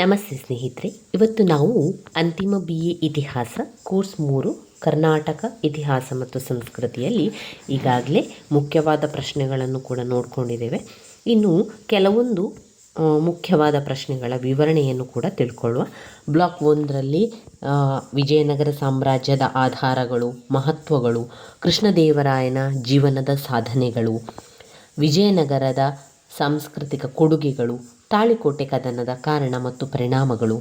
ನಮಸ್ತೆ ಸ್ನೇಹಿತರೆ, ಇವತ್ತು ನಾವು ಅಂತಿಮ ಬಿ ಎ ಇತಿಹಾಸ, ಕೋರ್ಸ್ ಮೂರು, ಕರ್ನಾಟಕ ಇತಿಹಾಸ ಮತ್ತು ಸಂಸ್ಕೃತಿಯಲ್ಲಿ ಈಗಾಗಲೇ ಮುಖ್ಯವಾದ ಪ್ರಶ್ನೆಗಳನ್ನು ಕೂಡ ನೋಡಿಕೊಂಡಿದ್ದೇವೆ. ಇನ್ನು ಕೆಲವೊಂದು ಮುಖ್ಯವಾದ ಪ್ರಶ್ನೆಗಳ ವಿವರಣೆಯನ್ನು ಕೂಡ ತಿಳ್ಕೊಳ್ಳುವ. ಬ್ಲಾಕ್ ಒಂದರಲ್ಲಿ ವಿಜಯನಗರ ಸಾಮ್ರಾಜ್ಯದ ಆಧಾರಗಳು, ಮಹತ್ವಗಳು, ಕೃಷ್ಣದೇವರಾಯನ ಜೀವನದ ಸಾಧನೆಗಳು, ವಿಜಯನಗರದ ಸಾಂಸ್ಕೃತಿಕ ಕೊಡುಗೆಗಳು ತಾಳಿಕೋಟೆ ಕದನದ ಕಾರಣ ಮತ್ತು ಪರಿಣಾಮಗಳು,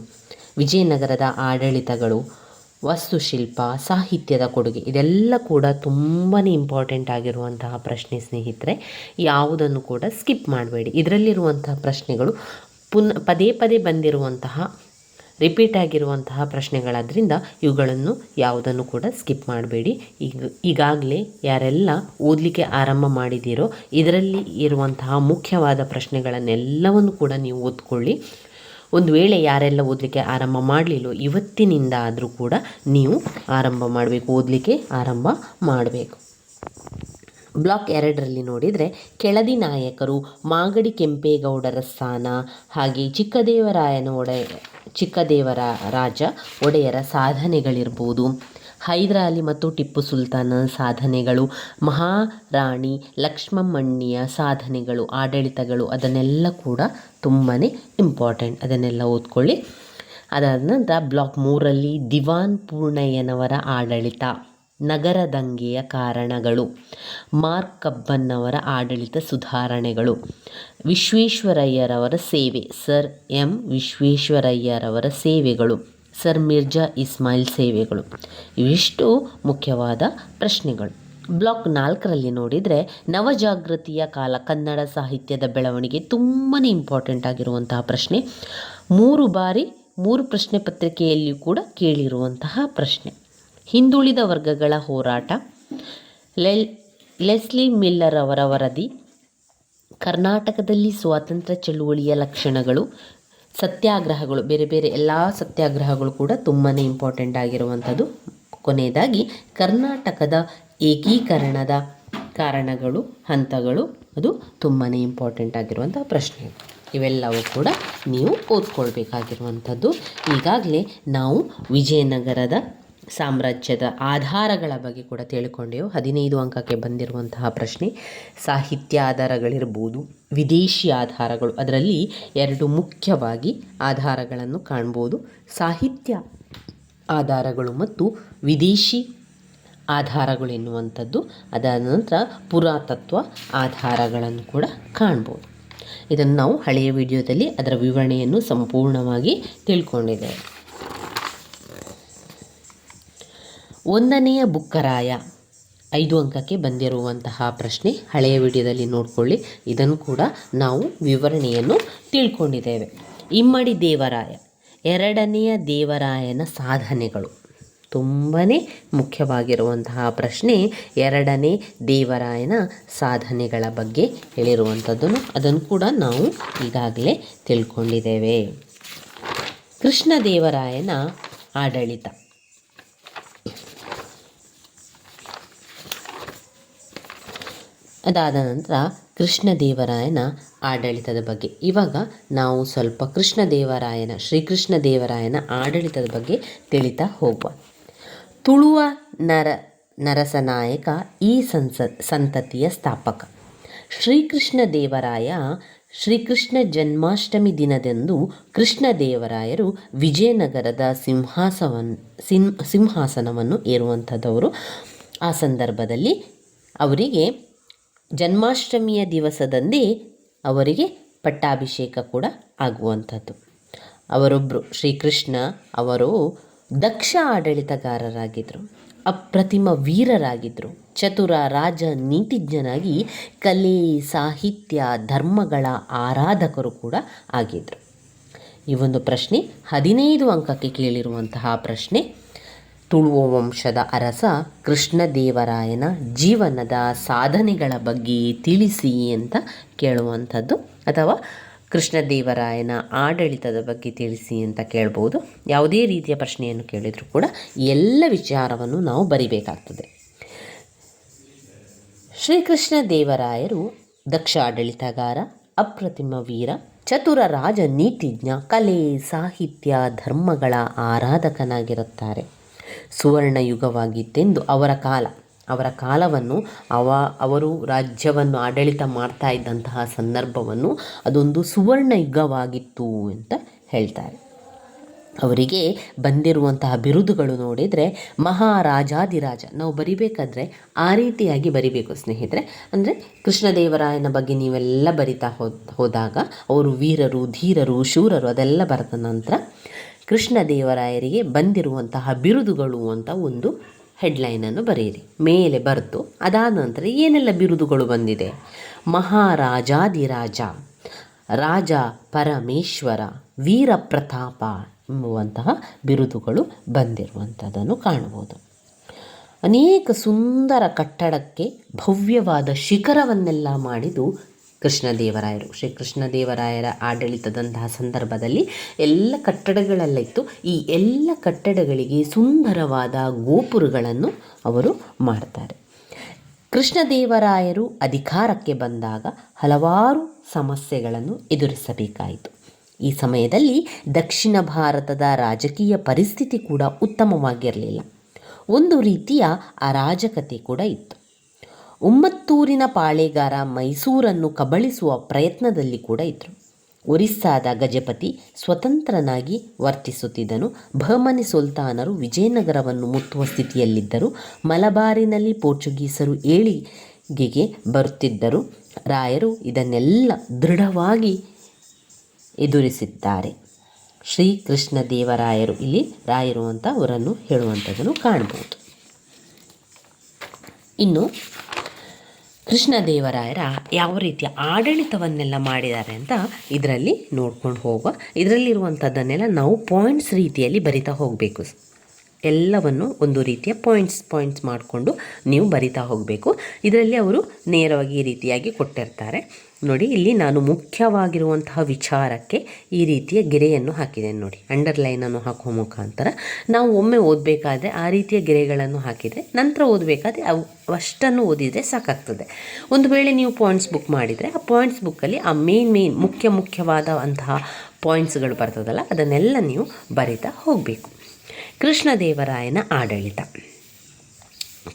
ವಿಜಯನಗರದ ಆಡಳಿತಗಳು, ವಾಸ್ತುಶಿಲ್ಪ, ಸಾಹಿತ್ಯದ ಕೊಡುಗೆ, ಇದೆಲ್ಲ ಕೂಡ ತುಂಬಾ ಇಂಪಾರ್ಟೆಂಟ್ ಆಗಿರುವಂತಹ ಪ್ರಶ್ನೆ ಸ್ನೇಹಿತರೆ. ಯಾವುದನ್ನು ಕೂಡ ಸ್ಕಿಪ್ ಮಾಡಬೇಡಿ. ಇದರಲ್ಲಿರುವಂತಹ ಪ್ರಶ್ನೆಗಳು ಪುನ್ ಪದೇ ಪದೇ ಬಂದಿರುವಂತಹ ರಿಪೀಟ್ ಆಗಿರುವಂತಹ ಪ್ರಶ್ನೆಗಳಾದ್ರಿಂದ ಇವುಗಳನ್ನು ಯಾವುದನ್ನು ಕೂಡ ಸ್ಕಿಪ್ ಮಾಡಬೇಡಿ. ಈಗ, ಈಗಾಗಲೇ ಯಾರೆಲ್ಲ ಓದಲಿಕ್ಕೆ ಆರಂಭ ಮಾಡಿದ್ದೀರೋ, ಇದರಲ್ಲಿ ಇರುವಂತಹ ಮುಖ್ಯವಾದ ಪ್ರಶ್ನೆಗಳನ್ನೆಲ್ಲವನ್ನು ಕೂಡ ನೀವು ಓದ್ಕೊಳ್ಳಿ. ಒಂದು ವೇಳೆ ಯಾರೆಲ್ಲ ಓದಲಿಕ್ಕೆ ಆರಂಭ ಮಾಡಲಿಲ್ಲೋ, ಇವತ್ತಿನಿಂದ ಆದರೂ ಕೂಡ ನೀವು ಆರಂಭ ಮಾಡಬೇಕು, ಓದಲಿಕ್ಕೆ ಆರಂಭ ಮಾಡಬೇಕು. ಬ್ಲಾಕ್ ಎರಡರಲ್ಲಿ ನೋಡಿದರೆ, ಕೆಳದಿ ನಾಯಕರು ಮಾಗಡಿ ಕೆಂಪೇಗೌಡರ ಸ್ಥಾನ, ಹಾಗೆ ಚಿಕ್ಕದೇವರಾಯನ ಒಡೆ ಚಿಕ್ಕದೇವರ ರಾಜ ಒಡೆಯರ ಸಾಧನೆಗಳಿರ್ಬೋದು. ಹೈದರಾಲಿ ಮತ್ತು ಟಿಪ್ಪು ಸುಲ್ತಾನ ಸಾಧನೆಗಳು, ಮಹಾರಾಣಿ ಲಕ್ಷ್ಮಮ್ಮಣ್ಣಿಯ ಸಾಧನೆಗಳು, ಆಡಳಿತಗಳು, ಅದನ್ನೆಲ್ಲ ಕೂಡ ತುಂಬಾ ಇಂಪಾರ್ಟೆಂಟ್ ಅದನ್ನೆಲ್ಲ ಓದ್ಕೊಳ್ಳಿ. ಅದಾದ ನಂತರ ಬ್ಲಾಕ್ ಮೂರಲ್ಲಿ ದಿವಾನ್ ಪೂರ್ಣಯ್ಯನವರ ಆಡಳಿತ. ನಗರ ದಂಗೆಯ ಕಾರಣಗಳು. ಮಾರ್ಕ್ ಕಬ್ಬನ್ನವರ ಆಡಳಿತ ಸುಧಾರಣೆಗಳು. ವಿಶ್ವೇಶ್ವರಯ್ಯರವರ ಸೇವೆ. Sir M. ವಿಶ್ವೇಶ್ವರಯ್ಯರವರ ಸೇವೆಗಳು. ಸರ್ ಮಿರ್ಜಾ ಇಸ್ಮಾಯಿಲ್ ಸೇವೆಗಳು. ಇವಿಷ್ಟು ಮುಖ್ಯವಾದ ಪ್ರಶ್ನೆಗಳು. ಬ್ಲಾಕ್ ನಾಲ್ಕರಲ್ಲಿ ನೋಡಿದರೆ ನವಜಾಗೃತಿಯ ಕಾಲ ಕನ್ನಡ ಸಾಹಿತ್ಯದ ಬೆಳವಣಿಗೆ ತುಂಬಾ ಇಂಪಾರ್ಟೆಂಟ್ ಆಗಿರುವಂತಹ ಪ್ರಶ್ನೆ. ಮೂರು ಬಾರಿ ಮೂರು ಪ್ರಶ್ನೆ ಪತ್ರಿಕೆಯಲ್ಲಿಯೂ ಕೂಡ ಕೇಳಿರುವಂತಹ ಪ್ರಶ್ನೆ. ಹಿಂದುಳಿದ ವರ್ಗಗಳ ಹೋರಾಟ. ಲೆಲ್, ಲೆಸ್ಲಿ ಮಿಲ್ಲರ್ ಅವರ ವರದಿ. ಕರ್ನಾಟಕದಲ್ಲಿ ಸ್ವಾತಂತ್ರ್ಯ ಚಳುವಳಿಯ ಲಕ್ಷಣಗಳು. ಸತ್ಯಾಗ್ರಹಗಳು, ಬೇರೆ ಬೇರೆ ಎಲ್ಲ ಸತ್ಯಾಗ್ರಹಗಳು ಕೂಡ ತುಂಬಾ ಇಂಪಾರ್ಟೆಂಟ್ ಆಗಿರುವಂಥದ್ದು. ಕೊನೆಯದಾಗಿ, ಕರ್ನಾಟಕದ ಏಕೀಕರಣದ ಕಾರಣಗಳು, ಹಂತಗಳು, ಅದು ತುಂಬಾ ಇಂಪಾರ್ಟೆಂಟ್ ಆಗಿರುವಂಥ ಪ್ರಶ್ನೆ ಇವೆಲ್ಲವೂ ಕೂಡ ನೀವು ಓದ್ಕೊಳ್ಬೇಕಾಗಿರುವಂಥದ್ದು. ಈಗಾಗಲೇ ನಾವು ವಿಜಯನಗರದ ಸಾಮ್ರಾಜ್ಯದ ಆಧಾರಗಳ ಬಗ್ಗೆ ಕೂಡ ತಿಳ್ಕೊಂಡೆವು. ಹದಿನೈದು ಅಂಕಕ್ಕೆ ಬಂದಿರುವಂತಹ ಪ್ರಶ್ನೆ ಸಾಹಿತ್ಯ ಆಧಾರಗಳಿರ್ಬೋದು ವಿದೇಶಿ ಆಧಾರಗಳು, ಅದರಲ್ಲಿ ಎರಡು ಮುಖ್ಯವಾಗಿ ಆಧಾರಗಳನ್ನು ಕಾಣ್ಬೋದು. ಸಾಹಿತ್ಯ ಆಧಾರಗಳು ಮತ್ತು ವಿದೇಶಿ ಆಧಾರಗಳು ಎನ್ನುವಂಥದ್ದು, ಅದಾದ ನಂತರ ಪುರಾತತ್ವ ಆಧಾರಗಳನ್ನು ಕೂಡ ಕಾಣ್ಬೋದು. ಇದನ್ನು ನಾವು ಹಳೆಯ ವಿಡಿಯೋದಲ್ಲಿ ಅದರ ವಿವರಣೆಯನ್ನು ಸಂಪೂರ್ಣವಾಗಿ ತಿಳ್ಕೊಂಡಿದ್ದೇವೆ. ಒಂದನೆಯ ಬುಕ್ಕರಾಯ. ಐದು ಅಂಕಕ್ಕೆ ಬಂದಿರುವಂತಹ ಪ್ರಶ್ನೆ ಹಳೆಯ ವಿಡಿಯೋದಲ್ಲಿ ನೋಡಿಕೊಳ್ಳಿ. ಇದನ್ನು ಕೂಡ ನಾವು ವಿವರಣೆಯನ್ನು ತಿಳ್ಕೊಂಡಿದ್ದೇವೆ. ಇಮ್ಮಡಿ ದೇವರಾಯ. ಎರಡನೆಯ ದೇವರಾಯನ ಸಾಧನೆಗಳು. ತುಂಬಾ ಮುಖ್ಯವಾಗಿರುವಂತಹ ಪ್ರಶ್ನೆ ಎರಡನೇ ದೇವರಾಯನ ಸಾಧನೆಗಳ ಬಗ್ಗೆ ಹೇಳಿರುವಂಥದ್ದನ್ನು ಅದನ್ನು ಕೂಡ ನಾವು ಈಗಾಗಲೇ ತಿಳ್ಕೊಂಡಿದ್ದೇವೆ. ಕೃಷ್ಣದೇವರಾಯನ ಆಡಳಿತ. ಅದಾದ ನಂತರ ಕೃಷ್ಣದೇವರಾಯನ ಆಡಳಿತದ ಬಗ್ಗೆ. ಇವಾಗ ನಾವು ಸ್ವಲ್ಪ ಕೃಷ್ಣದೇವರಾಯನ ಶ್ರೀಕೃಷ್ಣ ದೇವರಾಯನ ಆಡಳಿತದ ಬಗ್ಗೆ ತಿಳಿತಾ ಹೋಗುವ. ತುಳುವ ನರ, ನರಸನಾಯಕ ಈ ಸಂಸ, ಸಂತತಿಯ ಸ್ಥಾಪಕ. ಶ್ರೀಕೃಷ್ಣ ದೇವರಾಯ ಶ್ರೀಕೃಷ್ಣ ಜನ್ಮಾಷ್ಟಮಿ ದಿನದಂದು ಕೃಷ್ಣದೇವರಾಯರು ವಿಜಯನಗರದ ಸಿಂಹಾಸವನ್ ಸಿಂಹಾಸನವನ್ನು ಏರುವಂಥದ್ದವರು ಆ ಸಂದರ್ಭದಲ್ಲಿ ಅವರಿಗೆ ಜನ್ಮಾಷ್ಟಮಿಯ ದಿವಸದಂದೇ ಅವರಿಗೆ ಪಟ್ಟಾಭಿಷೇಕ ಕೂಡ ಆಗುವಂಥದ್ದು. ಅವರೊಬ್ಬರು ಶ್ರೀಕೃಷ್ಣ, ಅವರು ದಕ್ಷ ಆಡಳಿತಗಾರರಾಗಿದ್ದರು ಅಪ್ರತಿಮ ವೀರರಾಗಿದ್ದರು ಚತುರ ರಾಜ ನೀತಿಜ್ಞನಾಗಿ ಕಲೆ, ಸಾಹಿತ್ಯ, ಧರ್ಮಗಳ ಆರಾಧಕರು ಕೂಡ ಆಗಿದ್ದರು ಈ ಒಂದು ಪ್ರಶ್ನೆ ಹದಿನೈದು ಅಂಕಕ್ಕೆ ಕೇಳಿರುವಂತಹ ಪ್ರಶ್ನೆ ತುಳುವ ವಂಶದ ಅರಸ ಕೃಷ್ಣದೇವರಾಯನ ಜೀವನದ ಸಾಧನೆಗಳ ಬಗ್ಗೆ ತಿಳಿಸಿ ಅಂತ ಕೇಳುವಂಥದ್ದು. ಅಥವಾ ಕೃಷ್ಣದೇವರಾಯನ ಆಡಳಿತದ ಬಗ್ಗೆ ತಿಳಿಸಿ ಅಂತ ಕೇಳ್ಬೋದು. ಯಾವುದೇ ರೀತಿಯ ಪ್ರಶ್ನೆಯನ್ನು ಕೇಳಿದರೂ ಕೂಡ ಎಲ್ಲ ವಿಚಾರವನ್ನು ನಾವು ಬರಿಬೇಕಾಗ್ತದೆ. ಶ್ರೀಕೃಷ್ಣ ದೇವರಾಯರು ದಕ್ಷ ಆಡಳಿತಗಾರ ಅಪ್ರತಿಮ ವೀರ, ಚತುರ ರಾಜ ನೀತಿಜ್ಞ, ಕಲೆ, ಸಾಹಿತ್ಯ, ಧರ್ಮಗಳ ಆರಾಧಕನಾಗಿರುತ್ತಾರೆ. ಸುವರ್ಣ ಯುಗವಾಗಿತ್ತೆಂದು ಅವರ ಕಾಲ. ಅವರ ಕಾಲವನ್ನು ಅವ, ಅವರು ರಾಜ್ಯವನ್ನು ಆಡಳಿತ ಮಾಡ್ತಾ ಇದ್ದಂತಹ ಸಂದರ್ಭವನ್ನು ಅದೊಂದು ಸುವರ್ಣ ಯುಗವಾಗಿತ್ತು ಅಂತ ಹೇಳ್ತಾರೆ. ಅವರಿಗೆ ಬಂದಿರುವಂತಹ ಬಿರುದುಗಳು ನೋಡಿದರೆ ಮಹಾರಾಜಾದಿರಾಜ ನಾವು ಬರಿಬೇಕಾದ್ರೆ ಆ ರೀತಿಯಾಗಿ ಬರಿಬೇಕು ಸ್ನೇಹಿತರೆ. ಅಂದರೆ ಕೃಷ್ಣದೇವರಾಯನ ಬಗ್ಗೆ ನೀವೆಲ್ಲ ಬರಿತಾ ಹೋದ, ಹೋದಾಗ ಅವರು ವೀರರು, ಧೀರರು, ಶೂರರು ಅದೆಲ್ಲ ಬರೆದ ನಂತರ ಕೃಷ್ಣದೇವರಾಯರಿಗೆ ಬಂದಿರುವಂತಹ ಬಿರುದುಗಳು ಅಂತ ಒಂದು ಹೆಡ್ಲೈನನ್ನು ಬರೆಯಿರಿ. ಮೇಲೆ ಬರೆದು ಅದಾದ ನಂತರ ಏನೆಲ್ಲ ಬಿರುದುಗಳು ಬಂದಿದೆ? ಮಹಾರಾಜಾದಿರಾಜ ರಾಜ ಪರಮೇಶ್ವರ ವೀರ ಪ್ರತಾಪ ಎಂಬುವಂತಹ ಬಿರುದುಗಳು ಬಂದಿರುವಂಥದ್ದನ್ನು ಕಾಣಬಹುದು. ಅನೇಕ ಸುಂದರ ಕಟ್ಟಡಕ್ಕೆ ಭವ್ಯವಾದ ಶಿಖರವನ್ನೆಲ್ಲ ಮಾಡಿದು ಕೃಷ್ಣದೇವರಾಯರು. ಶ್ರೀ ಕೃಷ್ಣದೇವರಾಯರ ಆಡಳಿತದಂತಹ ಸಂದರ್ಭದಲ್ಲಿ ಎಲ್ಲ ಕಟ್ಟಡಗಳಲ್ಲಿತ್ತು ಈ ಎಲ್ಲ ಕಟ್ಟಡಗಳಿಗೆ ಸುಂದರವಾದ ಗೋಪುರಗಳನ್ನು ಅವರು ಮಾಡ್ತಾರೆ. ಕೃಷ್ಣದೇವರಾಯರು ಅಧಿಕಾರಕ್ಕೆ ಬಂದಾಗ ಹಲವಾರು ಸಮಸ್ಯೆಗಳನ್ನು ಎದುರಿಸಬೇಕಾಯಿತು. ಈ ಸಮಯದಲ್ಲಿ ದಕ್ಷಿಣ ಭಾರತದ ರಾಜಕೀಯ ಪರಿಸ್ಥಿತಿ ಕೂಡ ಉತ್ತಮವಾಗಿರಲಿಲ್ಲ. ಒಂದು ರೀತಿಯ ಅರಾಜಕತೆ ಕೂಡ ಇತ್ತು. ಉಮ್ಮತ್ತೂರಿನ ಪಾಳೇಗಾರ ಮೈಸೂರನ್ನು ಕಬಳಿಸುವ ಪ್ರಯತ್ನದಲ್ಲಿ ಕೂಡ ಇದ್ದರು ಒರಿಸ್ಸಾದ ಗಜಪತಿ ಸ್ವತಂತ್ರನಾಗಿ ವರ್ತಿಸುತ್ತಿದ್ದನು. ಬಹಮನಿ ಸುಲ್ತಾನರು ವಿಜಯನಗರವನ್ನು ಮುತ್ತುವ ಸ್ಥಿತಿಯಲ್ಲಿದ್ದರು. ಮಲಬಾರಿನಲ್ಲಿ ಪೋರ್ಚುಗೀಸರು ಏಳಿಗೆಗೆ ಬರುತ್ತಿದ್ದರು. ರಾಯರು ಇದನ್ನೆಲ್ಲ ದೃಢವಾಗಿ ಎದುರಿಸಿದ್ದಾರೆ. ಶ್ರೀ ಕೃಷ್ಣ ದೇವರಾಯರು ಇಲ್ಲಿ ರಾಯರು ಅಂತ ಅವರನ್ನು ಹೇಳುವಂಥದ್ದನ್ನು ಕಾಣಬಹುದು. ಇನ್ನು ಕೃಷ್ಣದೇವರಾಯರ ಯಾವ ರೀತಿಯ ಆಡಳಿತವನ್ನೆಲ್ಲ ಮಾಡಿದ್ದಾರೆ ಅಂತ ಇದರಲ್ಲಿ ನೋಡ್ಕೊಂಡು ಹೋಗುವ. ಇದರಲ್ಲಿರುವಂಥದ್ದನ್ನೆಲ್ಲ ನಾವು ಪಾಯಿಂಟ್ಸ್ ರೀತಿಯಲ್ಲಿ ಬರಿತಾ ಹೋಗಬೇಕು. ಎಲ್ಲವನ್ನು ಒಂದು ರೀತಿಯ ಪಾಯಿಂಟ್ಸ್ ಪಾಯಿಂಟ್ಸ್ ಮಾಡಿಕೊಂಡು ನೀವು ಬರಿತಾ ಹೋಗಬೇಕು. ಇದರಲ್ಲಿ ಅವರು ನೇರವಾಗಿ ಈ ರೀತಿಯಾಗಿ ಕೊಟ್ಟಿರ್ತಾರೆ. ನೋಡಿ, ಇಲ್ಲಿ ನಾನು ಮುಖ್ಯವಾಗಿರುವಂತಹ ವಿಚಾರಕ್ಕೆ ಈ ರೀತಿಯ ಗೆರೆಯನ್ನು ಹಾಕಿದ್ದೇನೆ ನೋಡಿ. ಅಂಡರ್ಲೈನನ್ನು ಹಾಕುವ ಮುಖಾಂತರ. ನಾವು ಒಮ್ಮೆ ಓದಬೇಕಾದ್ರೆ ಆ ರೀತಿಯ ಗೆರೆಗಳನ್ನು ಹಾಕಿದರೆ, ನಂತರ ಓದಬೇಕಾದ್ರೆ ಅವು, ಅಷ್ಟನ್ನು ಓದಿದರೆ ಸಾಕಾಗ್ತದೆ. ಒಂದು ವೇಳೆ ನೀವು ಪಾಯಿಂಟ್ಸ್ ಬುಕ್ ಮಾಡಿದರೆ, ಆ ಪಾಯಿಂಟ್ಸ್ ಬುಕ್ಕಲ್ಲಿ ಆ ಮೇನ್ ಮೇನ್ ಮುಖ್ಯ ಮುಖ್ಯವಾದ ಅಂತಹ ಪಾಯಿಂಟ್ಸ್ಗಳು ಬರ್ತದಲ್ಲ, ಅದನ್ನೆಲ್ಲ ನೀವು ಬರಿತಾ ಹೋಗಬೇಕು. ಕೃಷ್ಣದೇವರಾಯನ ಆಡಳಿತ.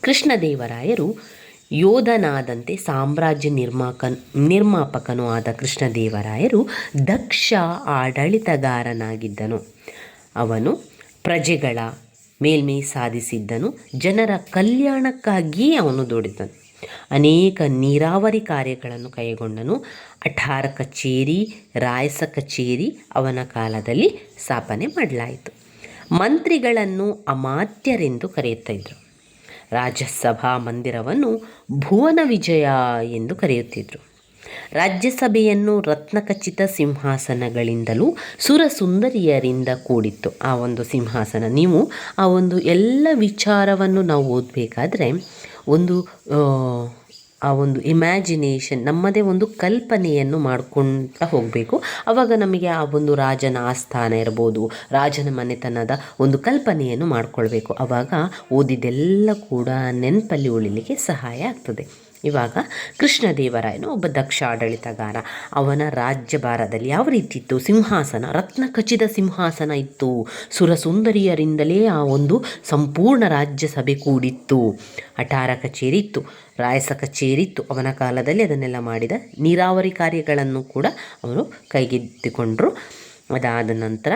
ಕೃಷ್ಣದೇವರಾಯರು ಯೋಧನಾದಂತೆ ಸಾಮ್ರಾಜ್ಯ ನಿರ್ಮಾಕ, ನಿರ್ಮಾಪಕನೂ ಆದ ಕೃಷ್ಣದೇವರಾಯರು ದಕ್ಷ ಆಡಳಿತಗಾರನಾಗಿದ್ದನು. ಅವನು ಪ್ರಜೆಗಳ ಮೇಲ್ಮೈ ಸಾಧಿಸಿದ್ದನು, ಜನರ ಕಲ್ಯಾಣಕ್ಕಾಗಿಯೇ ಅವನು ದುಡಿದನು. ಅನೇಕ ನೀರಾವರಿ ಕಾರ್ಯಗಳನ್ನು ಕೈಗೊಂಡನು. ಅಠಾರ ಕಚೇರಿ, ರಾಯಸ ಕಚೇರಿ ಅವನ ಕಾಲದಲ್ಲಿ ಸ್ಥಾಪನೆ ಮಾಡಲಾಯಿತು. ಮಂತ್ರಿಗಳನ್ನು ಅಮಾತ್ಯರೆಂದು ಕರೆಯುತ್ತಾ ಇದ್ದರು ರಾಜ್ಯಸಭಾ ಮಂದಿರವನ್ನು ಭುವನ ವಿಜಯ ಎಂದು ಕರೆಯುತ್ತಿದ್ದರು ರಾಜ್ಯಸಭೆಯನ್ನು ರತ್ನಖಚಿತ ಸಿಂಹಾಸನಗಳಿಂದಲೂ ಸುರಸುಂದರಿಯರಿಂದ ಕೂಡಿತ್ತು. ಆ ಒಂದು ಸಿಂಹಾಸನ, ನೀವು ಆ ಒಂದು ಎಲ್ಲ ವಿಚಾರವನ್ನು ನಾವು ಓದಬೇಕಾದ್ರೆ ಒಂದು ಆ ಒಂದು ಇಮ್ಯಾಜಿನೇಷನ್ ನಮ್ಮದೇ ಒಂದು ಕಲ್ಪನೆಯನ್ನು ಮಾಡ್ಕೊಳ್ತಾ ಹೋಗಬೇಕು. ಆವಾಗ ನಮಗೆ ಆ ಒಂದು ರಾಜನ ಆಸ್ಥಾನ ಇರ್ಬೋದು, ರಾಜನ ಮನೆತನದ ಒಂದು ಕಲ್ಪನೆಯನ್ನು ಮಾಡಿಕೊಳ್ಬೇಕು. ಆವಾಗ ಓದಿದೆಲ್ಲ ಕೂಡ ನೆನಪಲ್ಲಿ ಉಳಿಲಿಕ್ಕೆ ಸಹಾಯ ಆಗ್ತದೆ. ಇವಾಗ ಕೃಷ್ಣದೇವರಾಯನು ಒಬ್ಬ ದಕ್ಷ ಆಡಳಿತಗಾರ ಅವನ ರಾಜ್ಯಭಾರದಲ್ಲಿ ಯಾವ ರೀತಿ ಇತ್ತು? ಸಿಂಹಾಸನ ರತ್ನ ಖಚಿತ ಸಿಂಹಾಸನ ಇತ್ತು. ಸುರಸುಂದರಿಯರಿಂದಲೇ ಆ ಒಂದು ಸಂಪೂರ್ಣ ರಾಜ್ಯಸಭೆ ಕೂಡಿತ್ತು. ಅಠಾರ ಕಚೇರಿ ಇತ್ತು, ರಾಯಸ ಕಚೇರಿ ಇತ್ತು. ಅವನ ಕಾಲದಲ್ಲಿ ಅದನ್ನೆಲ್ಲ ಮಾಡಿದ ನೀರಾವರಿ ಕಾರ್ಯಗಳನ್ನು ಕೂಡ ಅವರು ಕೈಗೆತ್ತಿಕೊಂಡರು. ಅದಾದ ನಂತರ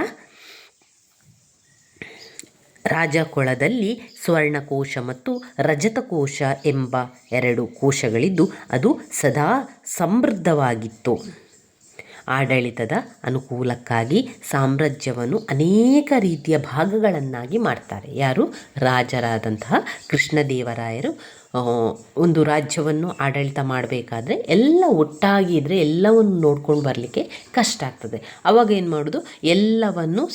ರಾಜಕೊಳದಲ್ಲಿ ಸ್ವರ್ಣಕೋಶ ಮತ್ತು ರಜತಕೋಶ ಎಂಬ ಎರಡು ಕೋಶಗಳಿದ್ದು ಅದು ಸದಾ ಸಮೃದ್ಧವಾಗಿತ್ತು. ಆಡಳಿತದ ಅನುಕೂಲಕ್ಕಾಗಿ ಸಾಮ್ರಾಜ್ಯವನ್ನು ಅನೇಕ ರೀತಿಯ ಭಾಗಗಳನ್ನಾಗಿ ಮಾಡ್ತಾರೆ. ಯಾರು? ರಾಜರಾದಂತಹ ಕೃಷ್ಣದೇವರಾಯರು ಒಂದು ರಾಜ್ಯವನ್ನು ಆಡಳಿತ ಮಾಡಬೇಕಾದ್ರೆ ಎಲ್ಲ ಒಟ್ಟಾಗಿ ಇದ್ದರೆ ಎಲ್ಲವನ್ನು ನೋಡ್ಕೊಂಡು ಬರಲಿಕ್ಕೆ ಕಷ್ಟ ಆಗ್ತದೆ. ಅವಾಗ ಏನು ಮಾಡೋದು? ಎಲ್ಲವನ್ನು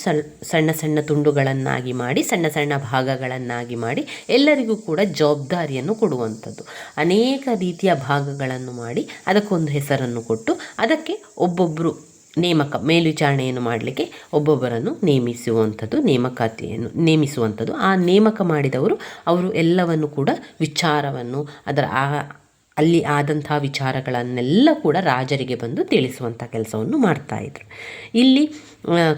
ಸಣ್ಣ ಸಣ್ಣ ತುಂಡುಗಳನ್ನಾಗಿ ಮಾಡಿ, ಸಣ್ಣ ಸಣ್ಣ ಭಾಗಗಳನ್ನಾಗಿ ಮಾಡಿ ಎಲ್ಲರಿಗೂ ಕೂಡ ಜವಾಬ್ದಾರಿಯನ್ನು ಕೊಡುವಂಥದ್ದು. ಅನೇಕ ರೀತಿಯ ಭಾಗಗಳನ್ನು ಮಾಡಿ ಅದಕ್ಕೊಂದು ಹೆಸರನ್ನು ಕೊಟ್ಟು ಅದಕ್ಕೆ ಒಬ್ಬೊಬ್ಬರು ನೇಮಕ ಮೇಲ್ವಿಚಾರಣೆಯನ್ನು ಮಾಡಲಿಕ್ಕೆ ಒಬ್ಬೊಬ್ಬರನ್ನು ನೇಮಿಸುವಂಥದ್ದು, ನೇಮಕಾತಿಯನ್ನು ನೇಮಿಸುವಂಥದ್ದು. ಆ ನೇಮಕ ಮಾಡಿದವರು ಅವರು ಎಲ್ಲವನ್ನು ಕೂಡ ವಿಚಾರವನ್ನು, ಅದರ ಆ, ಅಲ್ಲಿ ಆದಂತಹ ವಿಚಾರಗಳನ್ನೆಲ್ಲ ಕೂಡ ರಾಜರಿಗೆ ಬಂದು ತಿಳಿಸುವಂಥ ಕೆಲಸವನ್ನು ಮಾಡ್ತಾಯಿದ್ರು ಇಲ್ಲಿ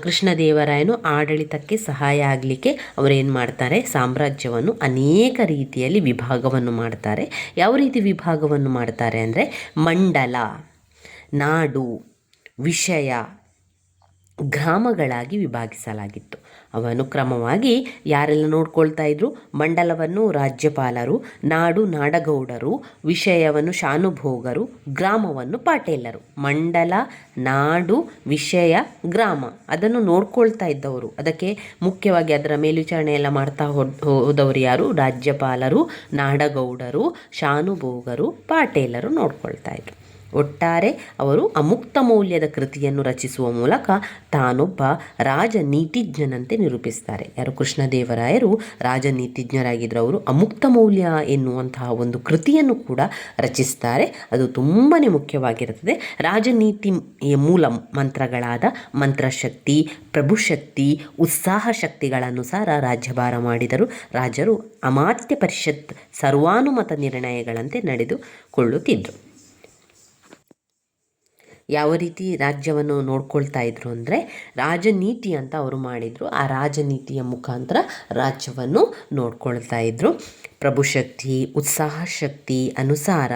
ಕೃಷ್ಣದೇವರಾಯನು ಆಡಳಿತಕ್ಕೆ ಸಹಾಯ ಆಗಲಿಕ್ಕೆ ಅವರೇನು ಮಾಡ್ತಾರೆ? ಸಾಮ್ರಾಜ್ಯವನ್ನು ಅನೇಕ ರೀತಿಯಲ್ಲಿ ವಿಭಾಗವನ್ನು ಮಾಡ್ತಾರೆ. ಯಾವ ರೀತಿ ವಿಭಾಗವನ್ನು ಮಾಡ್ತಾರೆ ಅಂದರೆ, ಮಂಡಲ, ನಾಡು ವಿಷಯ ಗ್ರಾಮಗಳಾಗಿ ವಿಭಾಗಿಸಲಾಗಿತ್ತು. ಅವನು ಕ್ರಮವಾಗಿ ಯಾರೆಲ್ಲ ನೋಡ್ಕೊಳ್ತಾ ಇದ್ರು? ಮಂಡಲವನ್ನು ರಾಜ್ಯಪಾಲರು, ನಾಡು ನಾಡಗೌಡರು, ವಿಷಯವನ್ನು ಶಾನುಭೋಗರು, ಗ್ರಾಮವನ್ನು ಪಾಟೇಲರು, ಮಂಡಲ, ನಾಡು, ವಿಷಯ, ಗ್ರಾಮ ಅದನ್ನು ನೋಡ್ಕೊಳ್ತಾ ಇದ್ದವರು. ಅದಕ್ಕೆ ಮುಖ್ಯವಾಗಿ ಅದರ ಮೇಲ್ವಿಚಾರಣೆ ಎಲ್ಲ ಮಾಡ್ತಾ ಹೋದ್- ಹೋದವರು ಯಾರು? ರಾಜ್ಯಪಾಲರು, ನಾಡಗೌಡರು, ಶಾನುಭೋಗರು, ಪಾಟೇಲರು ನೋಡ್ಕೊಳ್ತಾ ಇದ್ರು. ಒಟ್ಟಾರೆ ಅವರು ಅಮುಕ್ತ ಮೌಲ್ಯದ ಕೃತಿಯನ್ನು ರಚಿಸುವ ಮೂಲಕ ತಾನೊಬ್ಬ ರಾಜನೀತಿಜ್ಞನಂತೆ ನಿರೂಪಿಸ್ತಾರೆ. ಯಾರು? ಕೃಷ್ಣದೇವರಾಯರು ರಾಜನೀತಿಜ್ಞರಾಗಿದ್ದರು ಅವರು ಅಮುಕ್ತ ಮೌಲ್ಯ ಎನ್ನುವಂತಹ ಒಂದು ಕೃತಿಯನ್ನು ಕೂಡ ರಚಿಸ್ತಾರೆ. ಅದು ತುಂಬಾ ಮುಖ್ಯವಾಗಿರುತ್ತದೆ. ರಾಜನೀತಿ ಮೂಲ ಮಂತ್ರಗಳಾದ ಮಂತ್ರಶಕ್ತಿ, ಪ್ರಭುಶಕ್ತಿ, ಉತ್ಸಾಹ ಶಕ್ತಿಗಳನುಸಾರ ರಾಜ್ಯಭಾರ ಮಾಡಿದರು. ರಾಜರು ಅಮಾತ್ಯ ಪರಿಷತ್ ಸರ್ವಾನುಮತ ನಿರ್ಣಯಗಳಂತೆ ನಡೆದುಕೊಳ್ಳುತ್ತಿದ್ದರು. ಯಾವ ರೀತಿ ರಾಜ್ಯವನ್ನು ನೋಡ್ಕೊಳ್ತಾ ಇದ್ರು ಅಂದರೆ ರಾಜನೀತಿ ಅಂತ ಅವರು ಮಾಡಿದರು. ಆ ರಾಜನೀತಿಯ ಮುಖಾಂತರ ರಾಜ್ಯವನ್ನು ನೋಡ್ಕೊಳ್ತಾ ಇದ್ರು. ಪ್ರಭುಶಕ್ತಿ ಉತ್ಸಾಹ ಶಕ್ತಿ, ಅನುಸಾರ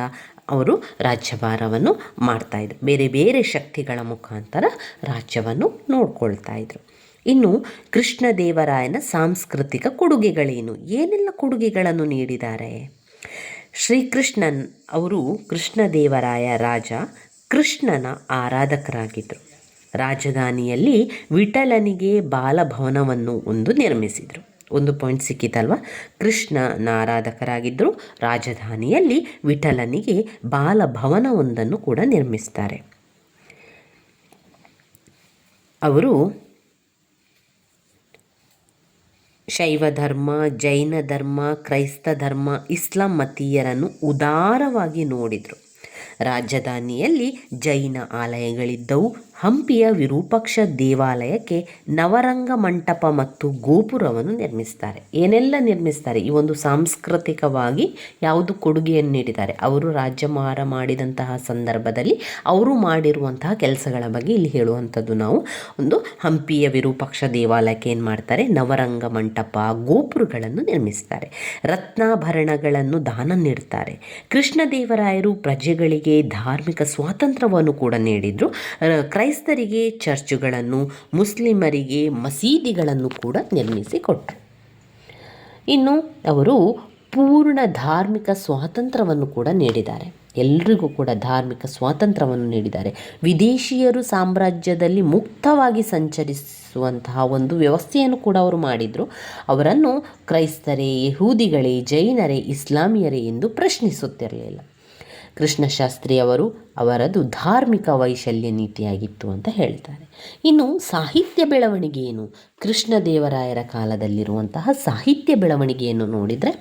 ಅವರು ರಾಜ್ಯಭಾರವನ್ನು ಮಾಡ್ತಾಯಿದ್ರು ಬೇರೆ ಬೇರೆ ಶಕ್ತಿಗಳ ಮುಖಾಂತರ ರಾಜ್ಯವನ್ನು ನೋಡ್ಕೊಳ್ತಾ ಇದ್ರು. ಇನ್ನು ಕೃಷ್ಣದೇವರಾಯನ ಸಾಂಸ್ಕೃತಿಕ ಕೊಡುಗೆಗಳೇನು? ಏನೆಲ್ಲ ಕೊಡುಗೆಗಳನ್ನು ನೀಡಿದ್ದಾರೆ? ಶ್ರೀಕೃಷ್ಣನ್, ಅವರು ಕೃಷ್ಣದೇವರಾಯ ರಾಜ ಕೃಷ್ಣನ ಆರಾಧಕರಾಗಿದ್ದರು ರಾಜಧಾನಿಯಲ್ಲಿ ವಿಠಲನಿಗೆ ಬಾಲಭವನವನ್ನು ಒಂದು ನಿರ್ಮಿಸಿದರು. ಒಂದು ಪಾಯಿಂಟ್ ಸಿಕ್ಕಿತಲ್ವ? ಕೃಷ್ಣನ ಆರಾಧಕರಾಗಿದ್ದರು ರಾಜಧಾನಿಯಲ್ಲಿ ವಿಠಲನಿಗೆ ಬಾಲಭವನವೊಂದನ್ನು ಕೂಡ ನಿರ್ಮಿಸ್ತಾರೆ. ಅವರು ಶೈವ ಧರ್ಮ ಜೈನ ಧರ್ಮ ಕ್ರೈಸ್ತ ಧರ್ಮ ಇಸ್ಲಾಂ ಮತೀಯರನ್ನು ಉದಾರವಾಗಿ ನೋಡಿದರು. ರಾಜಧಾನಿಯಲ್ಲಿ ಜೈನ ಆಲಯಗಳಿದ್ದವು. ಹಂಪಿಯ ವಿರೂಪಾಕ್ಷ ದೇವಾಲಯಕ್ಕೆ ನವರಂಗ ಮಂಟಪ ಮತ್ತು ಗೋಪುರವನ್ನು ನಿರ್ಮಿಸ್ತಾರೆ. ಏನೆಲ್ಲ ನಿರ್ಮಿಸ್ತಾರೆ? ಈ ಒಂದು ಸಾಂಸ್ಕೃತಿಕವಾಗಿ ಯಾವುದು ಕೊಡುಗೆಯನ್ನು ನೀಡಿದ್ದಾರೆ? ಅವರು ರಾಜ್ಯಮಾರ ಮಾಡಿದಂತಹ ಸಂದರ್ಭದಲ್ಲಿ ಅವರು ಮಾಡಿರುವಂತಹ ಕೆಲಸಗಳ ಬಗ್ಗೆ ಇಲ್ಲಿ ಹೇಳುವಂಥದ್ದು. ನಾವು ಒಂದು ಹಂಪಿಯ ವಿರೂಪಾಕ್ಷ ದೇವಾಲಯಕ್ಕೆ ಏನು ಮಾಡ್ತಾರೆ? ನವರಂಗ ಮಂಟಪ, ಗೋಪುರಗಳನ್ನು ನಿರ್ಮಿಸ್ತಾರೆ. ರತ್ನಾಭರಣಗಳನ್ನು ದಾನ ನೀಡ್ತಾರೆ. ಕೃಷ್ಣದೇವರಾಯರು ಪ್ರಜೆಗಳಿಗೆ ಧಾರ್ಮಿಕ ಸ್ವಾತಂತ್ರ್ಯವನ್ನು ಕೂಡ ನೀಡಿದರು. ಕ್ರೈಸ್ತರಿಗೆ ಚರ್ಚುಗಳನ್ನು, ಮುಸ್ಲಿಮರಿಗೆ ಮಸೀದಿಗಳನ್ನು ಕೂಡ ನಿರ್ಮಿಸಿಕೊಟ್ಟರು ಇನ್ನು ಅವರು ಪೂರ್ಣ ಧಾರ್ಮಿಕ ಸ್ವಾತಂತ್ರ್ಯವನ್ನು ಕೂಡ ನೀಡಿದ್ದಾರೆ. ಎಲ್ರಿಗೂ ಕೂಡ ಧಾರ್ಮಿಕ ಸ್ವಾತಂತ್ರ್ಯವನ್ನು ನೀಡಿದ್ದಾರೆ. ವಿದೇಶಿಯರು ಸಾಮ್ರಾಜ್ಯದಲ್ಲಿ ಮುಕ್ತವಾಗಿ ಸಂಚರಿಸುವಂತಹ ಒಂದು ವ್ಯವಸ್ಥೆಯನ್ನು ಕೂಡ ಅವರು ಮಾಡಿದರು. ಅವರನ್ನು ಕ್ರೈಸ್ತರೇ, ಯಹೂದಿಗಳೇ, ಜೈನರೇ, ಇಸ್ಲಾಮಿಯರೇ ಎಂದು ಪ್ರಶ್ನಿಸುತ್ತಿರಲಿಲ್ಲ. ಕೃಷ್ಣಶಾಸ್ತ್ರಿ ಅವರು ಅವರದು ಧಾರ್ಮಿಕ ವೈಶಲ್ಯ ನೀತಿಯಾಗಿತ್ತು ಅಂತ ಹೇಳ್ತಾರೆ. ಇನ್ನು ಸಾಹಿತ್ಯ ಬೆಳವಣಿಗೆ ಏನು? ಕೃಷ್ಣದೇವರಾಯರ ಕಾಲದಲ್ಲಿರುವಂತಹ ಸಾಹಿತ್ಯ ಬೆಳವಣಿಗೆಯನ್ನು ನೋಡಿದರೆ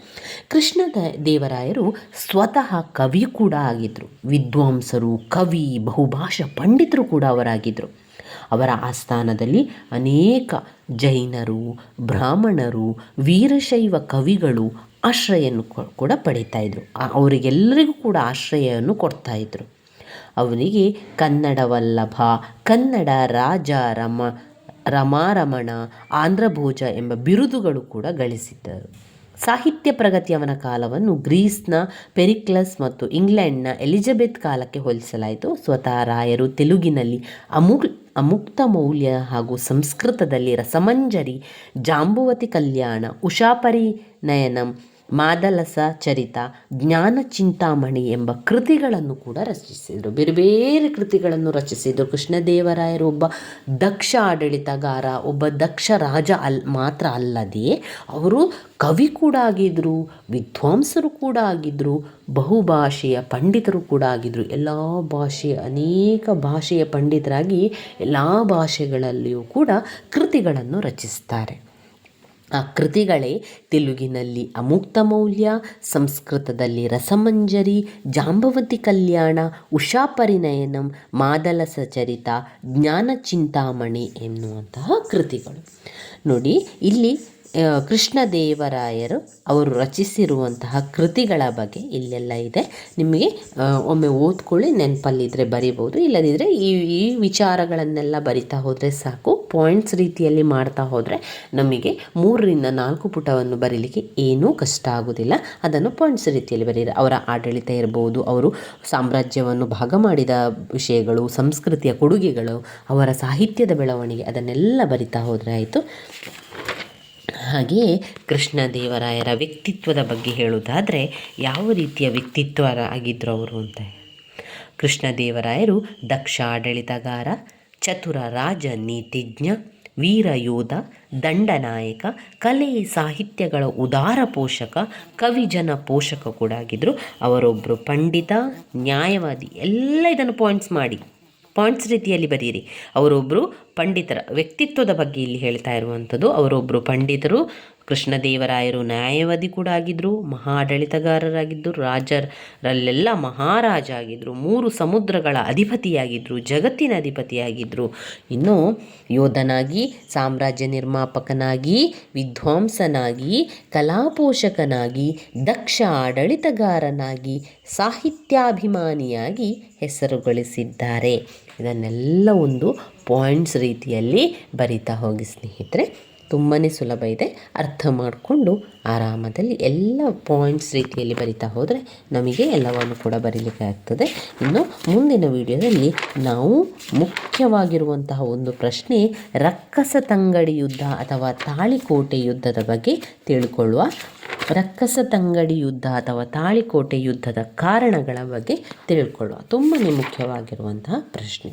ಕೃಷ್ಣ ದೇವರಾಯರು ಸ್ವತಃ ಕವಿ ಕೂಡ ಆಗಿದ್ದರು ವಿದ್ವಾಂಸರು, ಕವಿ, ಬಹುಭಾಷಾ ಪಂಡಿತರು ಕೂಡ ಅವರಾಗಿದ್ದರು ಅವರ ಆಸ್ಥಾನದಲ್ಲಿ ಅನೇಕ ಜೈನರು, ಬ್ರಾಹ್ಮಣರು, ವೀರಶೈವ ಕವಿಗಳು ಆಶ್ರಯನ್ನು ಕೊ- ಕೂಡ ಪಡೀತಾ ಇದ್ರು. ಆ- ಅವರಿಗೆಲ್ಲರಿಗೂ ಕೂಡ ಆಶ್ರಯವನ್ನು ಕೊಡ್ತಾ ಇದ್ರು. ಅವನಿಗೆ ಕನ್ನಡ ವಲ್ಲಭ, ಕನ್ನಡ ರಾಜ ರಮ, ರಮಾರಮಣ, ಆಂಧ್ರಭೋಜ ಎಂಬ ಬಿರುದುಗಳು ಕೂಡ ಗಳಿಸಿದ್ದರು. ಸಾಹಿತ್ಯ ಪ್ರಗತಿಯವನ ಕಾಲವನ್ನು ಗ್ರೀಸ್ನ, ಪೆರಿಕ್ಲಸ್ ಮತ್ತು ಇಂಗ್ಲೆಂಡ್ನ ಎಲಿಜಬೆತ್ ಕಾಲಕ್ಕೆ ಹೋಲಿಸಲಾಯಿತು. ಸ್ವತಃ ರಾಯರು ತೆಲುಗಿನಲ್ಲಿ ಅಮುಕ್ ಅಮುಕ್ತ ಮೌಲ್ಯ ಹಾಗೂ ಸಂಸ್ಕೃತದಲ್ಲಿ ರಸಮಂಜರಿ, ಜಾಂಬುವತಿ ಕಲ್ಯಾಣ, ಉಷಾಪರಿನಯನಂ ಮಾದಲಸ ಚರಿತ ಜ್ಞಾನ ಚಿಂತಾಮಣಿ ಎಂಬ ಕೃತಿಗಳನ್ನು ಕೂಡ ರಚಿಸಿದರು. ಬೇರೆ ಬೇರೆ ಕೃತಿಗಳನ್ನು ರಚಿಸಿದರು. ಕೃಷ್ಣದೇವರಾಯರು ಒಬ್ಬ ದಕ್ಷ ಆಡಳಿತಗಾರ ಒಬ್ಬ ದಕ್ಷ ರಾಜ ಅಲ್ ಮಾತ್ರ ಅಲ್ಲದೆ ಅವರು ಕವಿ ಕೂಡ ಆಗಿದ್ದರು ವಿದ್ವಾಂಸರು ಕೂಡ ಆಗಿದ್ದರು ಬಹುಭಾಷೆಯ ಪಂಡಿತರು ಕೂಡ ಆಗಿದ್ದರು ಎಲ್ಲ ಭಾಷೆಯ, ಅನೇಕ ಭಾಷೆಯ ಪಂಡಿತರಾಗಿ ಎಲ್ಲ ಭಾಷೆಗಳಲ್ಲಿಯೂ ಕೂಡ ಕೃತಿಗಳನ್ನು ರಚಿಸ್ತಾರೆ. ಆ ಕೃತಿಗಳೇ ತೆಲುಗಿನಲ್ಲಿ ಅಮುಕ್ತ ಮೌಲ್ಯ, ಸಂಸ್ಕೃತದಲ್ಲಿ ರಸಮಂಜರಿ, ಜಾಂಬವತಿ ಕಲ್ಯಾಣ ಉಷಾಪರಿನಯನಂ ಮಾದಲ ಸಚರಿತ, ಜ್ಞಾನ ಚಿಂತಾಮಣಿ ಎನ್ನುವಂತಹ ಕೃತಿಗಳು. ನೋಡಿ, ಇಲ್ಲಿ ಕೃಷ್ಣದೇವರಾಯರು ಅವರು ರಚಿಸಿರುವಂತಹ ಕೃತಿಗಳ ಬಗ್ಗೆ ಇಲ್ಲೆಲ್ಲ ಇದೆ. ನಿಮಗೆ ಒಮ್ಮೆ ಓದ್ಕೊಳ್ಳಿ ನೆನಪಲ್ಲಿದ್ದರೆ ಬರಿಬೋದು ಇಲ್ಲದಿದ್ದರೆ ಈ ಈ ವಿಚಾರಗಳನ್ನೆಲ್ಲ ಬರಿತಾ ಹೋದರೆ ಸಾಕು. ಪಾಯಿಂಟ್ಸ್ ರೀತಿಯಲ್ಲಿ ಮಾಡ್ತಾ ಹೋದರೆ ನಮಗೆ ಮೂರರಿಂದ ನಾಲ್ಕು ಪುಟವನ್ನು ಬರೀಲಿಕ್ಕೆ ಏನೂ ಕಷ್ಟ ಆಗೋದಿಲ್ಲ. ಅದನ್ನು ಪಾಯಿಂಟ್ಸ್ ರೀತಿಯಲ್ಲಿ ಬರೀರಿ. ಅವರ ಆಡಳಿತ ಇರ್ಬೋದು, ಅವರು ಸಾಮ್ರಾಜ್ಯವನ್ನು ಭಾಗ ಮಾಡಿದ ವಿಷಯಗಳು, ಸಂಸ್ಕೃತಿಯ ಕೊಡುಗೆಗಳು, ಅವರ ಸಾಹಿತ್ಯದ ಬೆಳವಣಿಗೆ, ಅದನ್ನೆಲ್ಲ ಬರಿತಾ ಹೋದರೆ ಆಯಿತು. ಹಾಗೆಯೇ ಕೃಷ್ಣದೇವರಾಯರ ವ್ಯಕ್ತಿತ್ವದ ಬಗ್ಗೆ ಹೇಳುವುದಾದರೆ ಯಾವ ರೀತಿಯ ವ್ಯಕ್ತಿತ್ವ ಆಗಿದ್ದರು ಅವರು ಅಂತ. ಕೃಷ್ಣದೇವರಾಯರು ದಕ್ಷ ಆಡಳಿತಗಾರ ಚತುರ ರಾಜ ನೀತಿಜ್ಞ, ವೀರ ಯೋಧ ದಂಡನಾಯಕ ಕಲೆ ಸಾಹಿತ್ಯಗಳ ಉದಾರ ಪೋಷಕ ಕವಿಜನ ಪೋಷಕ ಕೂಡ ಆಗಿದ್ದರು ಅವರೊಬ್ಬರು ಪಂಡಿತ, ನ್ಯಾಯವಾದಿ, ಎಲ್ಲ ಇದನ್ನು ಪಾಯಿಂಟ್ಸ್ ಮಾಡಿ. ಪಾಯಿಂಟ್ಸ್ ರೀತಿಯಲ್ಲಿ ಬರೀರಿ. ಅವರೊಬ್ಬರು ಪಂಡಿತರ ವ್ಯಕ್ತಿತ್ವದ ಬಗ್ಗೆ ಇಲ್ಲಿ ಹೇಳ್ತಾ ಇರುವಂಥದ್ದು. ಅವರೊಬ್ಬರು ಪಂಡಿತರು, ಕೃಷ್ಣದೇವರಾಯರು ನ್ಯಾಯವಾದಿ ಕೂಡ ಆಗಿದ್ದರು ಮಹಾಡಳಿತಗಾರರಾಗಿದ್ದರು ರಾಜರಲ್ಲೆಲ್ಲ ಮಹಾರಾಜ ಆಗಿದ್ದರು ಮೂರು ಸಮುದ್ರಗಳ ಅಧಿಪತಿಯಾಗಿದ್ದರು ಜಗತ್ತಿನ ಅಧಿಪತಿಯಾಗಿದ್ದರು ಇನ್ನು ಯೋಧನಾಗಿ, ಸಾಮ್ರಾಜ್ಯ ನಿರ್ಮಾಪಕನಾಗಿ, ವಿದ್ವಾಂಸನಾಗಿ, ಕಲಾಪೋಷಕನಾಗಿ, ದಕ್ಷ ಆಡಳಿತಗಾರನಾಗಿ, ಸಾಹಿತ್ಯಾಭಿಮಾನಿಯಾಗಿ ಹೆಸರು ಗಳಿಸಿದ್ದಾರೆ ಇದನ್ನೆಲ್ಲ ಒಂದು ಪಾಯಿಂಟ್ಸ್ ರೀತಿಯಲ್ಲಿ ಬರಿತಾ ಹೋಗಿ ಸ್ನೇಹಿತರೆ. ತುಂಬಾ ಸುಲಭ ಇದೆ. ಅರ್ಥ ಮಾಡಿಕೊಂಡು ಆರಾಮದಲ್ಲಿ ಎಲ್ಲ ಪಾಯಿಂಟ್ಸ್ ರೀತಿಯಲ್ಲಿ ಬರಿತಾ ಹೋದರೆ ನಮಗೆ ಎಲ್ಲವನ್ನು ಕೂಡ ಬರೀಲಿಕ್ಕೆ ಆಗ್ತದೆ. ಇನ್ನು ಮುಂದಿನ ವಿಡಿಯೋದಲ್ಲಿ ನಾವು ಮುಖ್ಯವಾಗಿರುವಂತಹ ಒಂದು ಪ್ರಶ್ನೆ, ರಕ್ಕಸ ತಂಗಡಿ ಯುದ್ಧ ಅಥವಾ ತಾಳಿಕೋಟೆ ಯುದ್ಧದ ಬಗ್ಗೆ ತಿಳ್ಕೊಳ್ಳುವ. ರಕ್ಕಸ ತಂಗಡಿ ಯುದ್ಧ ಅಥವಾ ತಾಳಿಕೋಟೆ ಯುದ್ಧದ ಕಾರಣಗಳ ಬಗ್ಗೆ ತಿಳ್ಕೊಳ್ಳುವ. ತುಂಬಾ ಮುಖ್ಯವಾಗಿರುವಂತಹ ಪ್ರಶ್ನೆ.